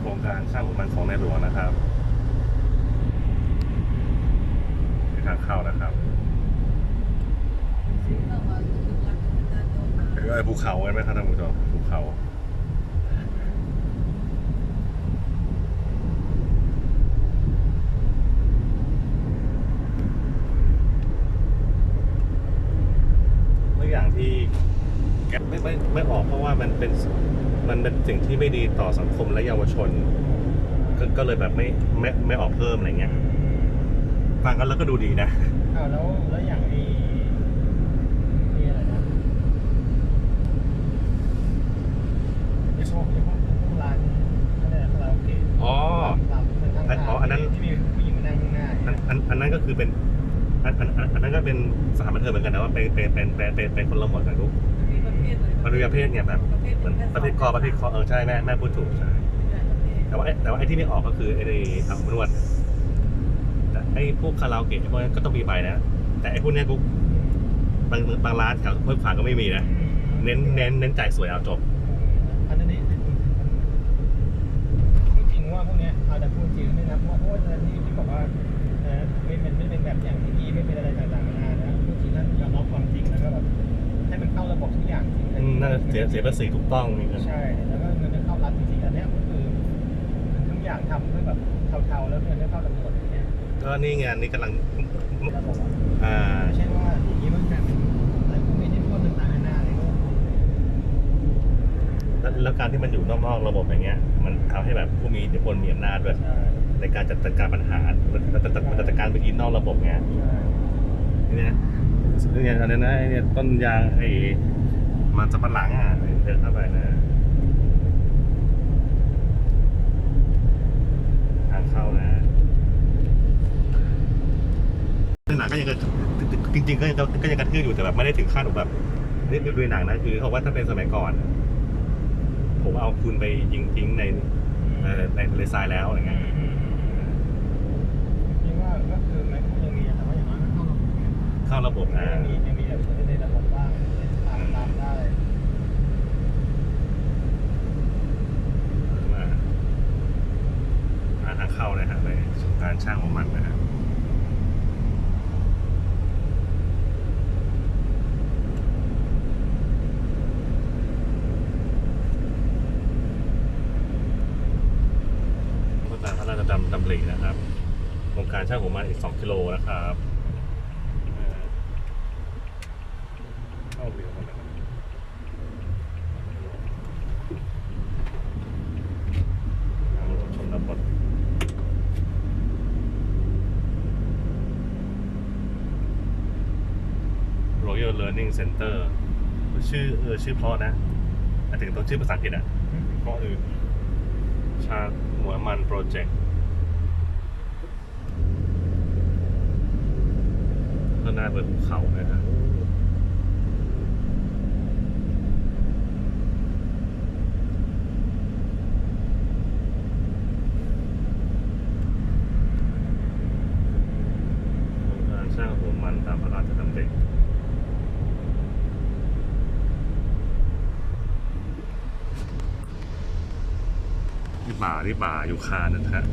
โครงการสร้างหัวมันของในหลวงนะครับที่ทางเข้านะครับเห็นไอ้ภูเขาเห็นไหมครับท่านผู้ชมภูเขาอย่างที่ ไม่ไม่ไม่ออกเพราะว่ามันเป็นมันเป็นสิ่งที่ไม่ดีต่อสังคมและเยาวชน ก็ก็เลยแบบไม่ไม่ไม่ออกเพิ่มอะไรเงี้ยฟังกันแล้วก็ดูดีนะอ้าวแล้วแล้วอย่างไอ้นี่อะไรนะไอ้พวกไอ้พวกพวกร้านอะไรนะคาราโอเกะอ๋อ ตามทางทางอ๋ออันนั้น ที่มีผู้หญิงมานั่งข้างหน้าอันอันอันนั้นก็คือเป็นอันอันอันอันนั้นก็เป็นสถานบันเทิงเหมือนกันนะว่าเป็นเป็นเป็นเป็นเป็นเป็นคนละหมวดกันทุกมั นเป็นประเภทเนี่ยแบบเหมือนประเภทคอประเภทคอเออใช่แม่แม่พูดถูกใช่ แต่ว่าไอ้แต่ว่าไอ้ที่ไม่ออกก็คือไอ้อาบอบนวดแต่ไอ้พวกคาราโอเกะพวกนั้นก็ต้องมีใบนะ แต่ไอ้พวกเนี้ยกูบางบางร้านแถวห้วยขวางก็ไม่มีนะ เน้นเน้นเน้นจ่ายสวยเอาจบ เสียเสียภาษีถูกต้องนี่ครับใช่ แล้วก็เงินจะเข้ารัฐจริงๆอันเนี้ยก็คือทุกอย่างทำเพื่อแบบเทาๆแล้วเงินจะเข้าตำรวจอย่างเงี้ยก็นี่ไงนี่กำลังระบบอะอ่า ไม่ใช่ว่าอย่างนี้มันแบบอะไรพวกนี้ที่พวกต่างๆนานาอะไรก็ แล้วแล้วการที่มันอยู่นอกๆระบบอย่างเงี้ย มันทำให้แบบผู้มีอิทธิพลมีอำนาจด้วยใช่ ในการจัดการปัญหามันจะมันจะจัดการไปกินนอกระบบไงใช่นี่เนี่ยนี่เนี่ยอันนี้นะไอ้เนี่ยต้นยางไอ้ มันจะปะหลังอะเดินเข้าไปนะทางเข้านะซึ่งหนังก็ยังจริงๆก็ยังก็ยังกระทืบอยู่แต่แบบไม่ได้ถึงขั้นแบบนี่ดูหนังนะคือเขาว่าถ้าเป็นสมัยก่อน ผมเอาคุณไปยิงทิ้งในในทะเลทรายแล้วอะไรเงี้ยคิดว่าก็คือมันยังมีแต่ว่าอย่างน้อยมันเข้าระบบเข้าระบบอ่ายังมียังมีแบบในระบบบ้างตามตามได้ มามาทางเข้านะฮะในโครงการ ช่างของมันนะฮะโครงกาพระราชดำดำรินะครับโครงการช่างของมันอีก 2 กิโลนะครับอ่าเข้าเรือกันนะครับ ทางชนบท Royal Learning Center ชื่อเออชื่อเพราะนะแต่ถึงต้องชื่อภาษาอังกฤษอะเพราะคือชาหัวมันโปรเจกต์ข้างหน้าเป็นภูเขานะครับ โครงการสร้างหัวมันตามพระราชดำริ นี่ป่านี่ป่าอยู่คานะฮะ